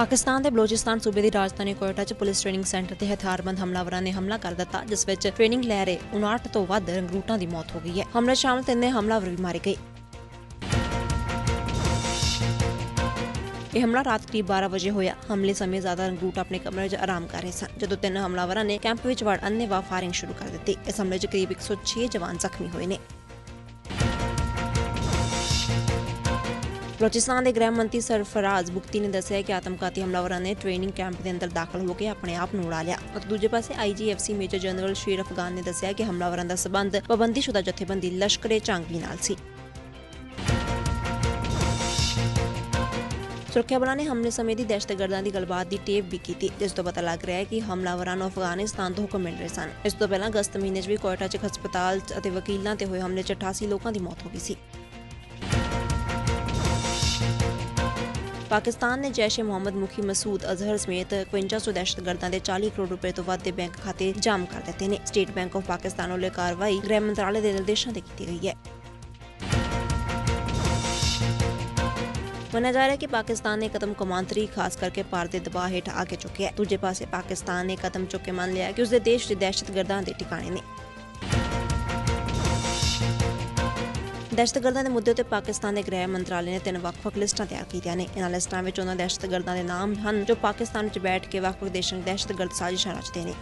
ਪਾਕਿਸਤਾਨ ਦੇ ਬਲੋਚਿਸਤਾਨ ਸੂਬੇ ਦੀ ਰਾਜਧਾਨੀ ਕੋਇਟਾ 'ਚ ਪੁਲਿਸ ਟ੍ਰੇਨਿੰਗ ਸੈਂਟਰ ਤੇ ਹਥਿਆਰਬੰਦ ਹਮਲਾਵਰਾਂ ਨੇ ਹਮਲਾ ਕਰ ਦਿੱਤਾ, ਜਿਸ ਵਿੱਚ ਟ੍ਰੇਨਿੰਗ ਲੈ ਰਹੇ 59 ਤੋਂ ਵੱਧ ਰੰਗਰੂਟਾਂ ਦੀ ਮੌਤ ਹੋ ਗਈ ਹੈ। ਹਮਲੇ ਸ਼ਾਮਲ ਤਿੰਨੇ ਹਮਲਾਵਰ ਵੀ ਮਾਰੇ ਗਏ। ਇਹ ਹਮਲਾ ਰਾਤ ਕਰੀਬ 12 ਵਜੇ ਹੋਇਆ। ਹਮਲੇ ਸਮੇਂ ਜ਼ਿਆਦਾ ਰੰਗਰੂਟ ਆਪਣੇ ਕਮਰੇ 'ਚ ਆਰਾਮ ਕਰ ਰਹੇ ਸਨ, ਜਦੋਂ ਤਿੰਨ ਹਮਲਾਵਰਾਂ ਨੇ ਕੈਂਪ ਵਿੱਚ ਵੜ ਅੰਨ੍ਹੇਵਾਹ ਫਾਇਰਿੰਗ ਸ਼ੁਰੂ ਕਰ ਦਿੱਤੀ। ਇਸ ਹਮਲੇ 'ਚ ਕਰੀਬ 106 ਜਵਾਨ ਜ਼ਖਮੀ ਹੋਏ ਨੇ। ਬਲੋਚਿਸਤਾਨ ਦੇ ਗ੍ਰਹਿ ਮੰਤਰੀ ਸਰਫਰਾਜ਼ ਬੁਖਤੀ ਨੇ ਦੱਸਿਆ ਕਿ ਆਤਮਘਾਤੀ ਹਮਲਾਵਰਾਂ ਨੇ ਟ੍ਰੇਨਿੰਗ ਕੈਂਪ ਦੇ ਅੰਦਰ ਦਾਖਲ ਹੋ ਕੇ ਆਪਣੇ ਆਪ ਨੂੰ ਉਡਾ ਲਿਆ। ਅਤੇ ਦੂਜੇ ਪਾਸੇ ਆਈਜੀਐਫਸੀ ਮੇਜਰ ਜਨਰਲ ਸ਼ੇਰ ਅਫਗਾਨ ਨੇ ਦੱਸਿਆ ਕਿ ਹਮਲਾਵਰਾਂ ਦਾ ਸਬੰਧ ਪਾਬੰਦੀਸ਼ੁਦਾ ਜਥੇਬੰਦੀ ਲਸ਼ਕਰੇ ਚਾਂਗਲੀ ਨਾਲ ਸੀ। ਸੁਰੱਖਿਆ ਬਲਾਂ ਨੇ ਹਮਲੇ ਸਮੇਂ ਦੀ ਦਹਿਸ਼ਤਗਰਦਾਂ ਦੀ ਗੱਲਬਾਤ ਦੀ ਟੇਪ ਵੀ ਕੀਤੀ, ਜਿਸ ਤੋਂ ਪਤਾ ਲੱਗ ਰਿਹਾ ਹੈ ਕਿ ਹਮਲਾਵਰਾਂ ਨੂੰ ਅਫਗਾਨਿਸਤਾਨ ਤੋਂ ਹੁਕਮ ਮਿਲ ਰਹੇ ਸਨ। ਇਸ ਤੋਂ ਪਹਿਲਾਂ ਅਗਸਤ ਮਹੀਨੇ 'ਚ ਵੀ ਕੋਇਟਾ 'ਚ ਹਸਪਤਾਲ ਅਤੇ ਵਕੀਲਾਂ ਤੇ ਹੋਏ ਹਮਲੇ 'ਚ 88 ਲੋਕਾਂ ਦੀ ਮੌਤ ਹੋ ਗਈ ਸੀ। ਪਾਕਿਸਤਾਨ ਨੇ ਜੈਸ਼ ਏ ਮੁਹੰਮਦ, ਮੁਖੀ ਮਸੂਦ ਅਜ਼ਹਰ ਸਮੇਤ 5500 ਦਹਿਸ਼ਤਗਰਦਾਂ ਦੇ 40 ਕਰੋੜ ਰੁਪਏ ਤੋਂ ਵੱਧ ਦੇ ਬੈਂਕ ਖਾਤੇ ਜਾਮ ਕਰ ਦਿੱਤੇ ਨੇ। ਸਟੇਟ ਬੈਂਕ ਆਫ ਪਾਕਿਸਤਾਨ ਵੱਲੋਂ ਕਾਰਵਾਈ ਗ੍ਰਹਿ ਮੰਤਰਾਲੇ ਦੇ ਨਿਰਦੇਸ਼ਾਂ ਤੇ ਕੀਤੀ ਗਈ ਹੈ। ਮੰਨਿਆ ਜਾ ਰਿਹਾ ਕਿ ਪਾਕਿਸਤਾਨ ਨੇ ਕਦਮ ਕਮਾਂਤਰੀ, ਖਾਸ ਕਰਕੇ ਭਾਰਤ ਦੇ ਦਬਾਅ ਹੇਠ ਆ ਕੇ ਚੁੱਕਿਆ ਹੈ। ਦੂਜੇ ਪਾਸੇ ਪਾਕਿਸਤਾਨ ਨੇ ਕਦਮ ਚੁੱਕ ਕੇ ਮੰਨ ਲਿਆ ਹੈ ਕਿ ਉਸਦੇ ਦੇਸ਼ ਦੇ ਦਹਿਸ਼ਤਗਰਦਾਂ ਦੇ ਟਿਕਾਣੇ ਨੇ। ਦਹਿਸ਼ਤਗਰਦਾਂ ਦੇ ਮੁੱਦੇ ਉੱਤੇ ਪਾਕਿਸਤਾਨ ਦੇ ਗ੍ਰਹਿ ਮੰਤਰਾਲੇ ਨੇ ਤਿੰਨ ਵੱਖ-ਵੱਖ ਲਿਸਟਾਂ ਤਿਆਰ ਕੀਤੀਆਂ ਨੇ। ਇਹਨਾਂ ਲਿਸਟਾਂ ਵਿੱਚ ਉਹਨਾਂ ਦਹਿਸ਼ਤਗਰਦਾਂ ਦੇ ਨਾਮ ਹਨ, ਜੋ ਪਾਕਿਸਤਾਨ ਵਿੱਚ ਬੈਠ ਕੇ ਵੱਖ-ਵੱਖ ਦੇਸ਼ਾਂ ਦੀ ਦਹਿਸ਼ਤਗਰਦ ਸਾਜ਼ਿਸ਼ਾਂ ਰਚਦੇ ਨੇ।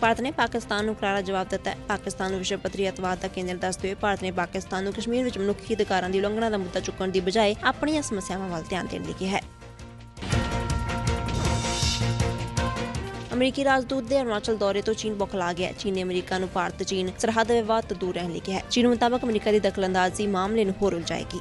ਭਾਰਤ ਨੇ ਪਾਕਿਸਤਾਨ ਨੂੰ ਕਰਾਰਾ ਜਵਾਬ ਦਿੱਤਾ। ਹੈ ਪਾਕਿਸਤਾਨ ਨੂੰ ਵਿਸ਼ਵ ਪੱਧਰੀ ਅਤਵਾਦ ਦਾ ਕੇਂਦਰ ਦੱਸਦੇ ਹੋਏ ਭਾਰਤ ਨੇ ਪਾਕਿਸਤਾਨ ਨੂੰ ਕਸ਼ਮੀਰ ਵਿੱਚ ਮਨੁੱਖੀ ਅਧਿਕਾਰਾਂ ਦੀ ਉਲੰਘਣਾ ਦਾ ਮੁੱਦਾ ਚੁੱਕਣ ਦੀ ਬਜਾਏ ਆਪਣੀਆਂ ਸਮੱਸਿਆਵਾਂ ਵੱਲ ਧਿਆਨ ਦੇਣ ਲਈ ਕਿਹਾ ਹੈ। ਅਮਰੀਕੀ ਰਾਜਦੂਤ ਦੇ ਅਰੁਣਾਚਲ ਦੌਰੇ ਤੋਂ ਚੀਨ ਬੁਖਲਾ ਗਿਆ। ਚੀਨ ਨੇ ਅਮਰੀਕਾ ਨੂੰ ਭਾਰਤ, ਚੀਨ ਸਰਹੱਦ ਵਿਵਾਦ ਤੋਂ ਦੂਰ ਰਹਿਣ ਲਈ ਕਿਹਾ। ਚੀਨ ਮੁਤਾਬਕ ਅਮਰੀਕਾ ਦੀ ਦਖਲਅੰਦਾਜ਼ੀ ਮਾਮਲੇ ਨੂੰ ਹੋਰ ਉਲਝਾਏਗੀ।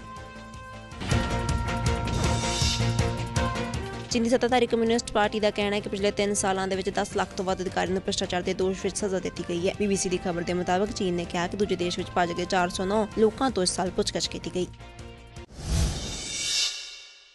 ਚੀਨ ਸੱਤਾਧਾਰੀ ਕਮਿਊਨਿਸਟ ਪਾਰਟੀ ਦਾ ਕਹਿਣਾ ਹੈ ਕਿ ਪਿਛਲੇ 3 ਸਾਲਾਂ ਦੇ ਵਿੱਚ 10 ਲੱਖ ਤੋਂ ਵੱਧ ਅਧਿਕਾਰੀਆਂ ਨੂੰ ਭ੍ਰਿਸ਼ਟਾਚਾਰ ਦੇ ਦੋਸ਼ ਵਿੱਚ ਸਜ਼ਾ ਦਿੱਤੀ ਗਈ ਹੈ। ਬੀਬੀਸੀ ਦੀ ਖਬਰ ਦੇ ਮੁਤਾਬਕ ਚੀਨ ਨੇ ਕਿਹਾ ਕਿ ਦੂਜੇ ਦੇਸ਼ ਵਿੱਚ ਭੱਜ ਗਏ 409 ਲੋਕਾਂ ਤੋਂ ਇਸ ਸਾਲ ਪੁੱਛਗਿੱਛ ਕੀਤੀ ਗਈ।